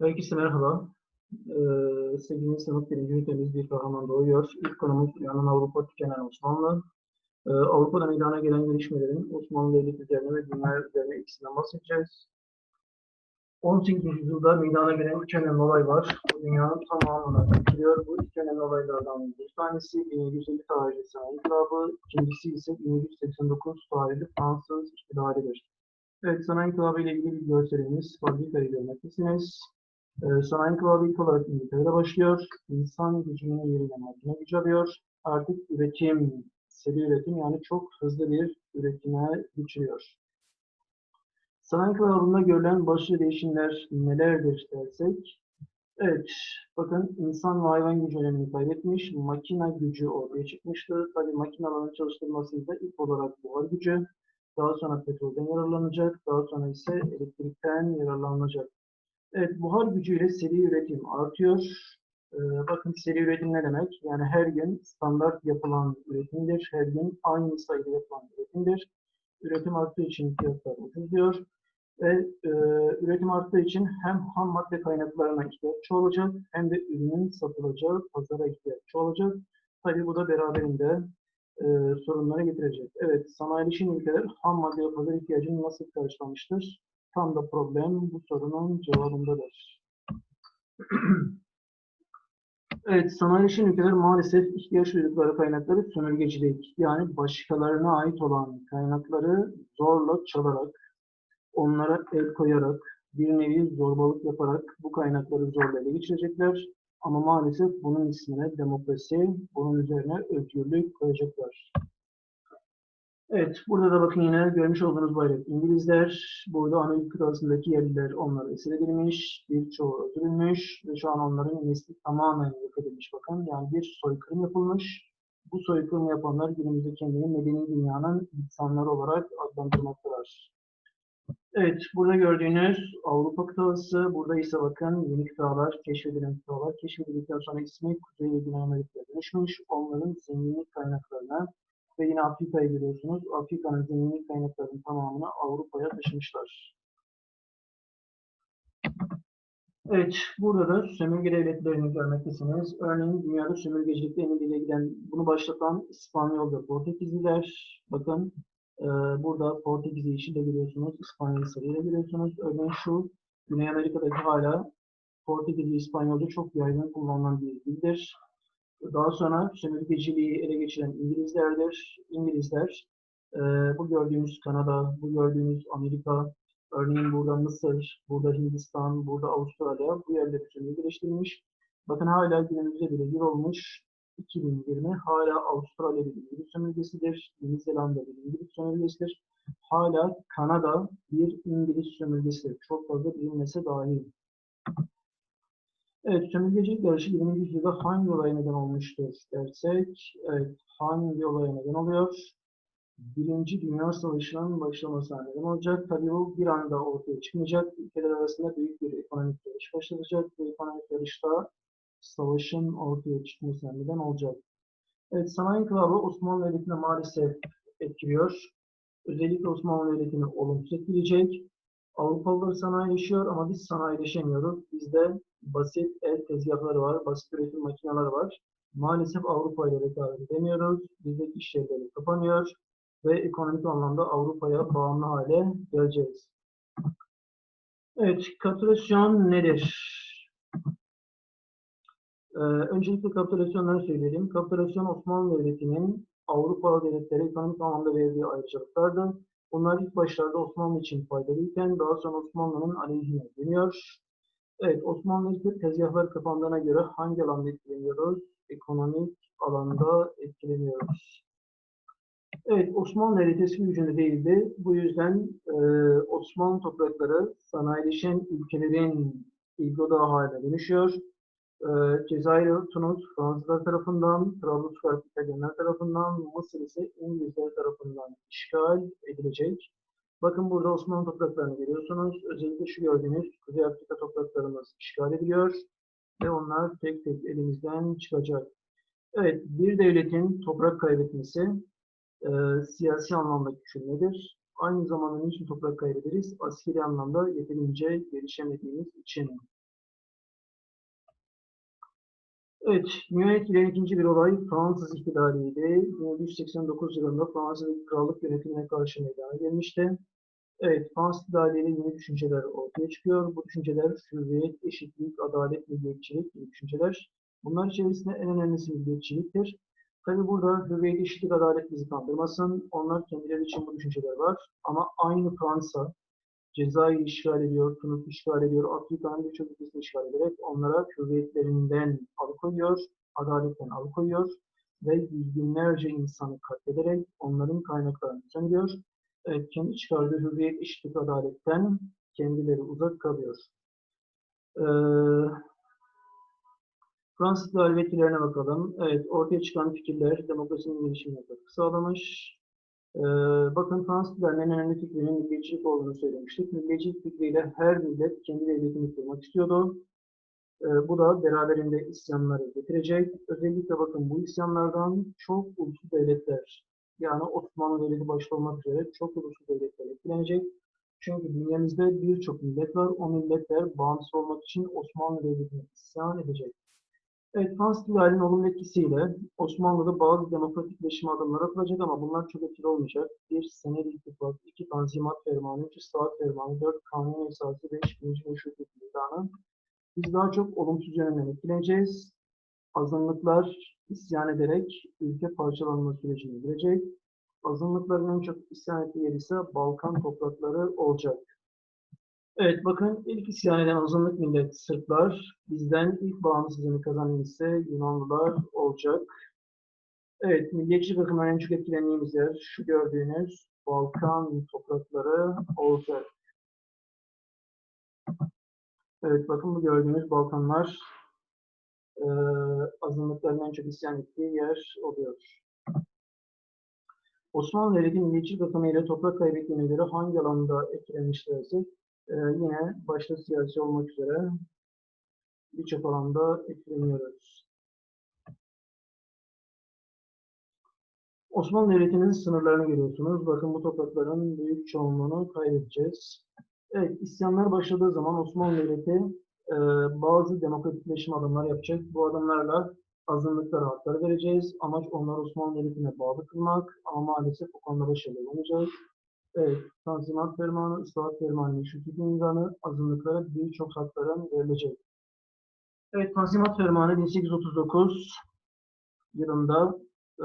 Herkese merhaba. Ee, 8. sınıf 1. ünitemiz bir kahraman doğuyor. İlk konumuz dünyanın Avrupa tükenen Osmanlı. Ee, Avrupa'da meydana gelen gelişmelerin Osmanlı Devleti üzerine ve dünya üzerine etkisinden bahsedeceğiz. 18. yüzyılda meydana gelen üç önemli olay var. Bu dünyanın tamamını etkiliyor. Bu iki önemli olaylardan bir tanesi 1750 tarihli sanayi inkılabı, ikincisi ise 1789 tarihli Fransız ihtilalidir. Evet, sanayi inkılabı ile ilgili bir görselimiz, fabrikayı görmektesiniz. Ee, sanayi ilk olarak İngiltere'de başlıyor. İnsan gücünün yerine makine gücü alıyor. Artık üretim, seri üretim yani çok hızlı bir üretime geçiriyor. Sanayi inkılabında görülen başlı değişimler nelerdir dersek, evet, bakın insan ve hayvan gücü önemini kaybetmiş, makine gücü ortaya çıkmıştı. Tabii makinelerin çalıştırmasında ilk olarak buhar gücü, daha sonra petrolden yararlanacak, daha sonra ise elektrikten yararlanacak. Evet, buhar gücüyle seri üretim artıyor. Ee, bakın seri üretim ne demek? Yani her gün standart yapılan üretimdir. Her gün aynı sayıda yapılan üretimdir. Üretim arttığı için fiyatlar ucuzluyor. Ve e, üretim arttığı için hem ham madde kaynaklarına ihtiyaç olacak hem de ürünün satılacağı pazara ihtiyaç olacak. Tabii bu da beraberinde e, sorunlara getirecek. Evet, sanayileşen ülkeler ham madde pazar ihtiyacını nasıl karşılamıştır? Tam da problem bu sorunun cevabındadır. evet, sanayileşen ülkeler maalesef ihtiyaç duydukları kaynakları sömürgecilik, yani başkalarına ait olan kaynakları zorla çalarak, onlara el koyarak, bir nevi zorbalık yaparak bu kaynakları zorla ele geçirecekler. Ama maalesef bunun ismine demokrasi, bunun üzerine özgürlük koyacaklar. Evet, burada da bakın yine görmüş olduğunuz bayrak İngilizler, burada Amerika kıtasındaki yerliler onlara esir edilmiş, birçoğu öldürülmüş ve şu an onların nesli tamamen yok edilmiş bakın. Yani bir soykırım yapılmış. Bu soykırım yapanlar günümüzde kendini medeni dünyanın insanları olarak adlandırmaktalar. Evet, burada gördüğünüz Avrupa kıtası, burada ise bakın yeni kıtalar, keşfedilen kıtalar, keşfedildikten sonra ismi Kuzey ve Güney Amerika'ya dönüşmüş. Onların zenginlik kaynaklarına yine Afrika'yı görüyorsunuz. Afrika'nın zenginlik kaynaklarının tamamını Avrupa'ya taşımışlar. Evet, burada da sömürge devletlerini görmektesiniz. Örneğin dünyada sömürgecilikte en ileri giden, bunu başlatan İspanyol Portekizliler. Bakın e, burada Portekizli işi de görüyorsunuz, İspanyol sarıyı da görüyorsunuz. Örneğin şu, Güney Amerika'daki hala Portekizli İspanyolca çok yaygın kullanılan bir dildir. Daha sonra sömürgeciliği ele geçiren İngilizlerdir. İngilizler, e, bu gördüğünüz Kanada, bu gördüğünüz Amerika, örneğin burada Mısır, burada Hindistan, burada Avustralya bu yerleri sömürgeleştirmiş. Bakın hala günümüzde bile yıl olmuş 2020 hala Avustralya bir İngiliz sömürgesidir. Yeni Zelanda bir İngiliz sömürgesidir. Hala Kanada bir İngiliz sömürgesidir. Çok fazla bilinmese dahi. Evet, sömürgecilik yarışı 20. yüzyılda hangi olaya neden olmuştur dersek, evet, hangi olaya neden oluyor? Birinci Dünya Savaşı'nın başlamasına neden olacak. Tabii bu bir anda ortaya çıkmayacak. Ülkeler arasında büyük bir ekonomik yarış başlatacak. Bu ekonomik yarışta savaşın ortaya çıkmasına neden olacak. Evet, sanayi inkılabı Osmanlı Devleti'ne maalesef etkiliyor. Özellikle Osmanlı Devleti'ni olumsuz etkileyecek. Avrupalılar sanayileşiyor ama biz sanayileşemiyoruz. Bizde basit el tezgahları var, basit üretim makineleri var. Maalesef Avrupa ile rekabet edemiyoruz. Bizdeki iş yerleri kapanıyor ve ekonomik anlamda Avrupa'ya bağımlı hale geleceğiz. Evet, kapitülasyon nedir? Ee, öncelikle kapitülasyonları söyleyelim. Kapitülasyon Osmanlı Devleti'nin Avrupa devletleri ekonomik anlamda verdiği ayrıcalıklardı. Bunlar ilk başlarda Osmanlı için faydalıyken daha sonra Osmanlı'nın aleyhine dönüyor. Evet, Osmanlı tezgahlar kapandığına göre hangi alanda etkileniyoruz? Ekonomik alanda etkileniyoruz. Evet, Osmanlı eski gücünde değildi. Bu yüzden e, Osmanlı toprakları sanayileşen ülkelerin ilgi odağı haline dönüşüyor. E, Cezayir, Tunus Fransızlar tarafından, Trablusgarp İtalyanlar tarafından, Mısır ise İngilizler tarafından işgal edilecek. Bakın burada Osmanlı topraklarını görüyorsunuz. Özellikle şu gördüğünüz Kuzey Afrika topraklarımız işgal ediliyor ve onlar tek tek elimizden çıkacak. Evet, bir devletin toprak kaybetmesi e, siyasi anlamda küçülmedir. Aynı zamanda niçin toprak kaybederiz? Askeri anlamda yeterince gelişemediğimiz için. Evet, etkileyen ikinci bir olay Fransız ihtilaliydi. 1789 yılında Fransız krallık yönetimine karşı meydana gelmişti. Evet, Fransız ihtilaliyle yeni düşünceler ortaya çıkıyor. Bu düşünceler hürriyet, eşitlik, adalet, milliyetçilik gibi düşünceler. Bunlar içerisinde en önemlisi milliyetçiliktir. Tabi burada hürriyet, eşitlik, adalet bizi kandırmasın. Onlar kendileri için bu düşünceler var. Ama aynı Fransa, Cezayir'i işgal ediyor, Tunus işgal ediyor, Afrika'nın birçok ülkesini işgal ederek onlara hürriyetlerinden alıkoyuyor, adaletten alıkoyuyor ve yüz binlerce insanı katlederek onların kaynaklarını sömürüyor. Evet, kendi çıkardığı hürriyet, eşitlik, adaletten kendileri uzak kalıyor. Ee, Fransız galibiyetlerine bakalım. Evet, ortaya çıkan fikirler demokrasinin gelişimine katkı sağlamış. Ee, bakın Fransızların en önemli fikrinin milliyetçilik olduğunu söylemiştik. Milliyetçilik fikriyle her millet kendi devletini kurmak istiyordu. Ee, bu da beraberinde isyanları getirecek. Özellikle bakın bu isyanlardan çok uluslu devletler, yani Osmanlı Devleti başta olmak üzere çok uluslu devletler etkilenecek. Çünkü dünyamızda birçok millet var. O milletler bağımsız olmak için Osmanlı Devleti'ne isyan edecek. Evet, ihtilalinin olumlu etkisiyle Osmanlı'da bazı demokratikleşme adımları atılacak ama bunlar çok etkili olmayacak. Bir senedi ittifak, iki tanzimat fermanı, üç saat fermanı, dört kanun esası, beş birinci meşrutiyet ilanı. Biz daha çok olumsuz yönünden etkileneceğiz. Azınlıklar isyan ederek ülke parçalanma sürecine girecek. Azınlıkların en çok isyan ettiği yer ise Balkan toprakları olacak. Evet bakın ilk isyan eden azınlık millet Sırplar, bizden ilk bağımsızlığını kazanan ise Yunanlılar olacak. Evet, milliyetçi bakımdan en çok etkilendiğimiz yer şu gördüğünüz Balkan toprakları olacak. Evet bakın bu gördüğünüz Balkanlar e, azınlıkların en çok isyan ettiği yer oluyor. Osmanlı Devleti milliyetçi bakımıyla toprak kaybettiğine göre hangi alanda etkilenmişlerse ee, yine başta siyasi olmak üzere birçok alanda etkileniyoruz. Osmanlı Devleti'nin sınırlarını görüyorsunuz. Bakın bu toprakların büyük çoğunluğunu kaybedeceğiz. Evet, isyanlar başladığı zaman Osmanlı Devleti e, bazı demokratikleşme adımları yapacak. Bu adımlarla azınlıklara haklar vereceğiz. Amaç onları Osmanlı Devleti'ne bağlı kılmak ama maalesef bu konuda başarılı olmayacağız. Evet, Tanzimat Fermanı, Islahat Fermanı, Meşrutiyet İmzanı azınlıklara birçok hakların verilecek. Evet, Tanzimat Fermanı 1839 yılında e,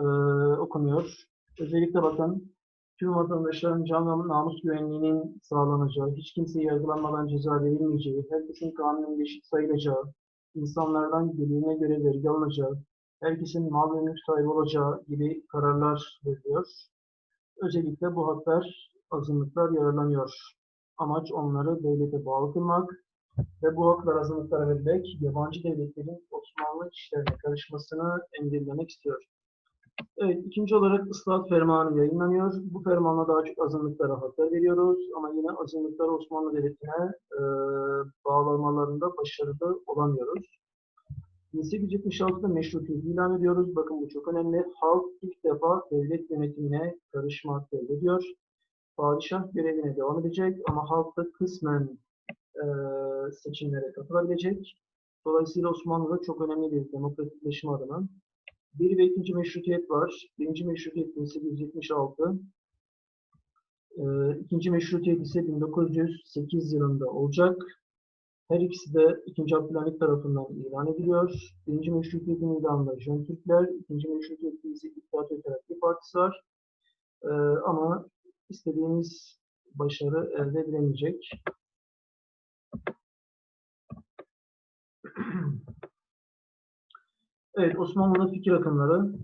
okunuyor. Özellikle bakın, tüm vatandaşların can ve namus güvenliğinin sağlanacağı, hiç kimseye yargılanmadan ceza verilmeyeceği, herkesin kanunun eşit sayılacağı, insanlardan gelirine göre vergi alınacağı, herkesin mal ve mülk sahibi olacağı gibi kararlar veriliyor. Özellikle bu haklar azınlıklar yararlanıyor. Amaç onları devlete bağlı kılmak ve bu haklar azınlıklara verilerek yabancı devletlerin Osmanlı işlerine karışmasını engellemek istiyor. Evet, ikinci olarak ıslahat fermanı yayınlanıyor. Bu fermanla daha çok azınlıklara haklar veriyoruz ama yine azınlıkları Osmanlı Devleti'ne e, bağlamalarında başarılı olamıyoruz. 1876'da meşrutiyet ilan ediyoruz. Bakın bu çok önemli. Halk ilk defa devlet yönetimine karışma hakkı elde padişah görevine devam edecek ama halk da kısmen e, seçimlere katılabilecek. Dolayısıyla Osmanlı'da çok önemli bir demokratikleşme adına. Bir ve ikinci meşrutiyet var. Birinci meşrutiyet 1876. E, meşrutiyet ise 1908 yılında olacak. Her ikisi de 2. Abdülhamit tarafından ilan ediliyor. Birinci meşrutiyetin ilanında Jön Türkler, ikinci meşrutiyette ise İttihat ve Terakki Partisi var. Ee, ama istediğimiz başarı elde edilemeyecek. Evet, Osmanlı'da fikir akımları.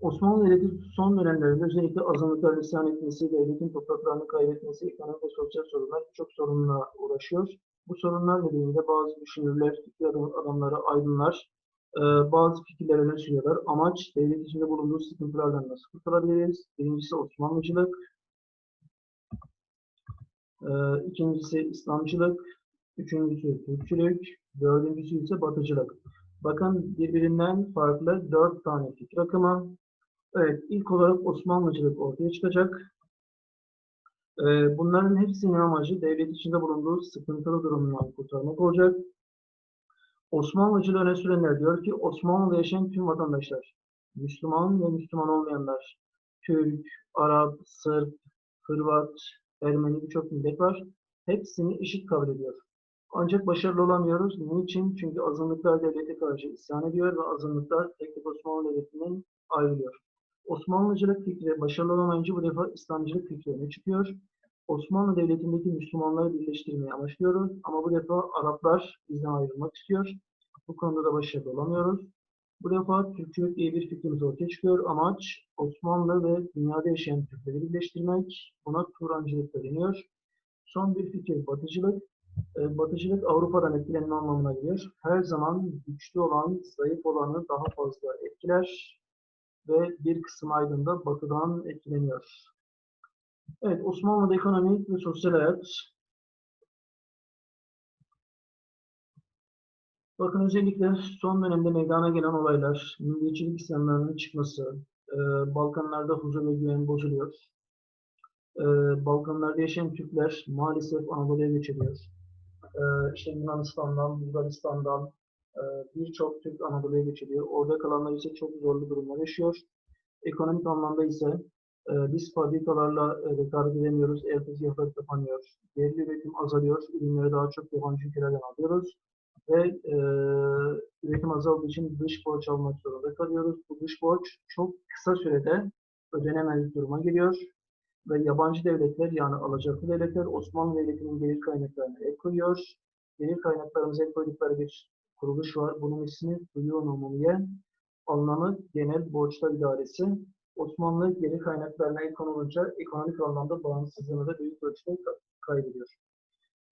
Osmanlı Devleti son dönemlerinde özellikle azınlıkların isyan etmesi, devletin topraklarını kaybetmesi, ekonomik ve sosyal sorunlar birçok sorunla uğraşıyor. Bu sorunlar nedeniyle bazı düşünürler, fikir adamları, aydınlar e, bazı fikirler öne sürüyorlar. Amaç devlet içinde bulunduğu sıkıntılardan nasıl kurtulabiliriz? Birincisi Osmanlıcılık, ee, ikincisi İslamcılık, üçüncüsü Türkçülük, dördüncüsü ise Batıcılık. Bakın birbirinden farklı dört tane fikir akımı. Evet, ilk olarak Osmanlıcılık ortaya çıkacak. Ee, bunların hepsinin amacı devlet içinde bulunduğu sıkıntılı durumdan kurtarmak olacak. Osmanlıcılığı öne sürenler diyor ki Osmanlı'da yaşayan tüm vatandaşlar, Müslüman ve Müslüman olmayanlar, Türk, Arap, Sırp, Hırvat, Ermeni birçok millet var. Hepsini eşit kabul ediyor. Ancak başarılı olamıyoruz. Niçin? Çünkü azınlıklar devlete karşı isyan ediyor ve azınlıklar tek tek Osmanlı Devleti'nden ayrılıyor. Osmanlıcılık fikri başarılı olamayınca bu defa İslamcılık fikri öne çıkıyor. Osmanlı Devleti'ndeki Müslümanları birleştirmeyi amaçlıyoruz ama bu defa Araplar bizden ayrılmak istiyor. Bu konuda da başarılı olamıyoruz. Bu defa Türkçülük diye bir fikrimiz ortaya çıkıyor. Amaç Osmanlı ve dünyada yaşayan Türkleri birleştirmek. Buna Turancılık da deniyor. Son bir fikir Batıcılık. E, Batıcılık Avrupa'dan etkilenme anlamına geliyor. Her zaman güçlü olan, zayıf olanı daha fazla etkiler ve bir kısım aydında Batı'dan etkileniyor. Evet, Osmanlı'da ekonomik ve sosyal hayat. Bakın özellikle son dönemde meydana gelen olaylar, milliyetçilik isyanlarının çıkması, e, Balkanlarda huzur ve güven bozuluyor. E, Balkanlarda yaşayan Türkler maalesef Anadolu'ya göç ediyor. E, işte Yunanistan'dan, Bulgaristan'dan e, birçok Türk Anadolu'ya göç ediyor. Orada kalanlar ise çok zorlu durumlar yaşıyor. Ekonomik anlamda ise e, biz fabrikalarla e, rekabet edemiyoruz. El tezgahları kapanıyor. Yerli üretim azalıyor. Ürünleri daha çok yabancı ülkelerden alıyoruz. Ve e, üretim azaldığı için dış borç almak zorunda kalıyoruz. Bu dış borç çok kısa sürede ödenemez duruma geliyor. Ve yabancı devletler yani alacaklı devletler Osmanlı Devleti'nin gelir kaynaklarına el koyuyor. Gelir kaynaklarımıza el koydukları bir kuruluş var. Bunun ismi Duyun Umumiye. Anlamı Genel Borçlar İdaresi. Osmanlı geri kaynaklarına el konulunca ekonomik anlamda bağımsızlığını da büyük ölçüde kaybediyor.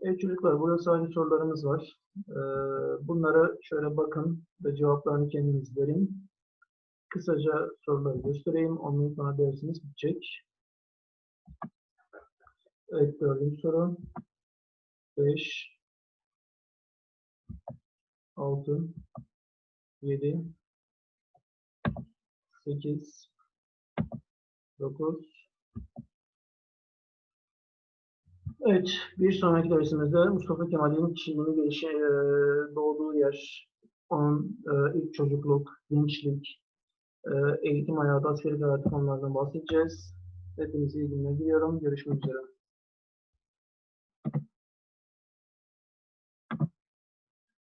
Evet çocuklar burada sadece sorularımız var. Ee, bunlara şöyle bakın ve cevaplarını kendiniz verin. Kısaca soruları göstereyim. Ondan sonra dersimiz bitecek. Evet dördüncü soru. 5 6 7 8 9 Evet, bir sonraki dersimizde Mustafa Kemal'in kişiliğini gelişi, e, doğduğu yer, onun e, ilk çocukluk, gençlik, e, eğitim hayatı, askeri hayatı konulardan bahsedeceğiz. Hepinize iyi günler diliyorum. Görüşmek üzere.